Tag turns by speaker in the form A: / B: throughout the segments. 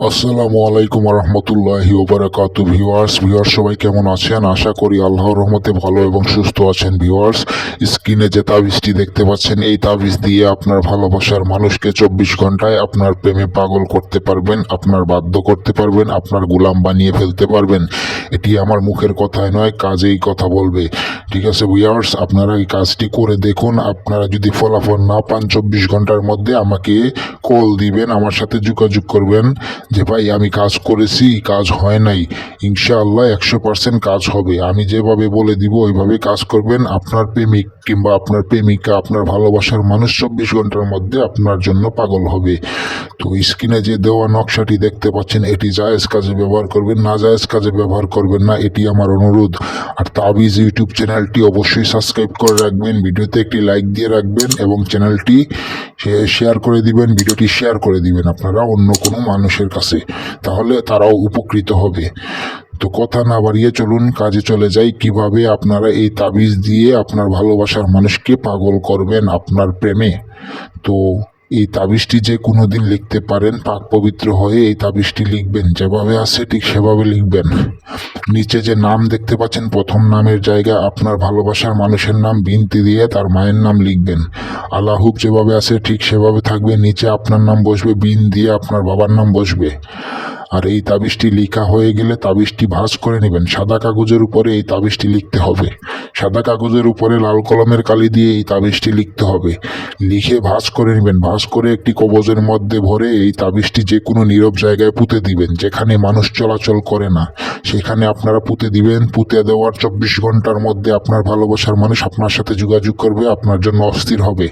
A: আসসালামু আলাইকুম রহমতুল্লাহি ওবরাকাতু ভিওয়ার্স ভিওয়ার্স সবাই কেমন আছেন? আশা করি আল্লাহর রহমতে ভালো এবং সুস্থ আছেন। ভিওয়ার্স স্ক্রিনে যে তাবিজটি দেখতে পাচ্ছেন, এই তাবিজ দিয়ে আপনার ভালোবাসার মানুষকে চব্বিশ ঘন্টায় আপনার প্রেমে পাগল করতে পারবেন, আপনার বাধ্য করতে পারবেন, আপনার গুলাম বানিয়ে ফেলতে পারবেন। এটি আমার মুখের কথায় নয়, কাজেই কথা বলবে। ঠিক আছে ভিউয়ার্স আপনারা এই কাজটি করে দেখুন। আপনারা যদি ফলাফল না পান চব্বিশ ঘণ্টার মধ্যে, আমাকে কল দিবেন, আমার সাথে যোগাযোগ করবেন যে, ভাই, আমি কাজ করেছি, কাজ হয় নাই। ইনশাআল্লাহ একশো পার্সেন্ট কাজ হবে। আমি যেভাবে বলে দিব, ওইভাবে কাজ করবেন। আপনার প্রেমিক কিংবা আপনার প্রেমিকা, আপনার ভালোবাসার মানুষ চব্বিশ ঘণ্টার মধ্যে আপনার জন্য পাগল হবে। তো স্ক্রিনে যে দেওয়া নকশাটি দেখতে পাচ্ছেন, এটি জায়েজ কাজে ব্যবহার করবেন, না জায়েজ কাজে ব্যবহার করবেন। না, এটি আমার অনুরোধ। আর তাবিজ ইউটিউব চ্যানেলটি অবশ্যই সাবস্ক্রাইব করে রাখবেন, ভিডিওতে একটি লাইক দিয়ে রাখবেন এবং চ্যানেলটি শেয়ার করে দিবেন, ভিডিওটি শেয়ার করে দিবেন আপনারা অন্য কোনো মানুষের কাছে, তাহলে তারাও উপকৃত হবে। তো কথা না বাড়িয়ে চলুন, কাজে চলে যাই, কীভাবে আপনারা এই তাবিজ দিয়ে আপনার ভালোবাসার মানুষকে পাগল করবেন আপনার প্রেমে? তো এই তাবিজটি যে কোনো দিন লিখতে পারেন, পাক পবিত্র হয়ে এই তাবিজটি লিখবেন। যেভাবে আছে ঠিক সেভাবে লিখবেন। নিচে যে নাম দেখতে পাচ্ছেন, প্রথম নামের জায়গায় আপনার ভালোবাসার মানুষের নাম, বিনতি দিয়ে তার মায়ের নাম লিখবেন। আল্লাহুব যেভাবে আসে ঠিক সেভাবে থাকবে। নিচে আপনার নাম বসবে, বিন দিয়ে আপনার বাবার নাম বসবে। আর এই তাবিজটি লেখা হয়ে গেলে তাবিজটি ভাঁজ করে নেবেন। সাদা কাগজের উপরে এই তাবিজটি লিখতে হবে। সাদা কাগজের উপরে লাল কলমের কালি দিয়ে এই তাবিজটি লিখতে হবে। লিখে ভাঁজ করে নেবেন। ভাঁজ করে একটি কবজের মধ্যে ভরে এই তাবিজটি যে কোনো নীরব জায়গায় পুঁতে দিবেন, যেখানে মানুষ চলাচল করে না। সেখানে আপনারা পুঁতে দিবেন। পুঁতে দেওয়ার চব্বিশ ঘণ্টার মধ্যে আপনার ভালোবাসার মানুষ আপনার সাথে যোগাযোগ করবে, আপনার জন্য অস্থির হবে।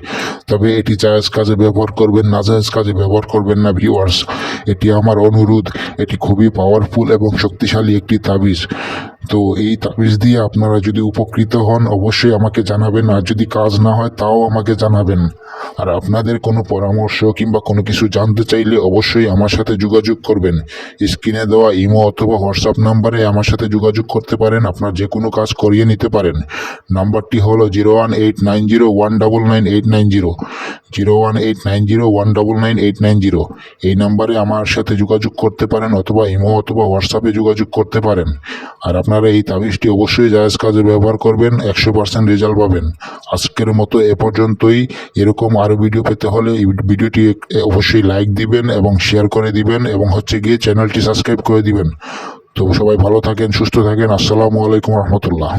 A: তবে এটি জায়েজ কাজে ব্যবহার করবেন, না জায়েজ কাজে ব্যবহার করবেন না ভিউয়ার্স এটি আমার অনুরোধ। এটি খুবই পাওয়ারফুল এবং শক্তিশালী একটি তাবিজ। তো এই তাবিজ দিয়ে আপনারা যদি উপকৃত হন, অবশ্যই আমাকে জানাবেন। আর যদি কাজ না হয়, তাও আমাকে জানাবেন। আর আপনাদের কোনো পরামর্শ কিংবা কোনো কিছু জানতে চাইলে অবশ্যই আমার সাথে যোগাযোগ করবেন। স্ক্রিনে দেওয়া ইমো অথবা হোয়াটসঅ্যাপ নাম্বারে আমার সাথে যোগাযোগ করতে পারেন। আপনার যে কোনো কাজ করিয়ে নিতে পারেন। নাম্বারটি হলো zero one eight nine zero one double nine eight nine zero. Zero one eight nine zero one double nine eight nine zero. এই নাম্বারে আমার সাথে যোগাযোগ করতে পারেন অথবা ইমো অথবা হোয়াটসঅ্যাপে যোগাযোগ করতে পারেন। আর আপনারা এই তাবিজটি অবশ্যই জায়েজ কাজে ব্যবহার করবেন, একশো পার্সেন্ট রেজাল্ট পাবেন। আজকের মতো এ পর্যন্তই। এরকম আরও ভিডিও পেতে হলে ভিডিওটি অবশ্যই লাইক দিবেন এবং শেয়ার করে দিবেন এবং হচ্ছে গিয়ে চ্যানেলটি সাবস্ক্রাইব করে দিবেন। তো সবাই ভালো থাকেন, সুস্থ থাকেন। আসসালামু আলাইকুম রহমতুল্লাহ।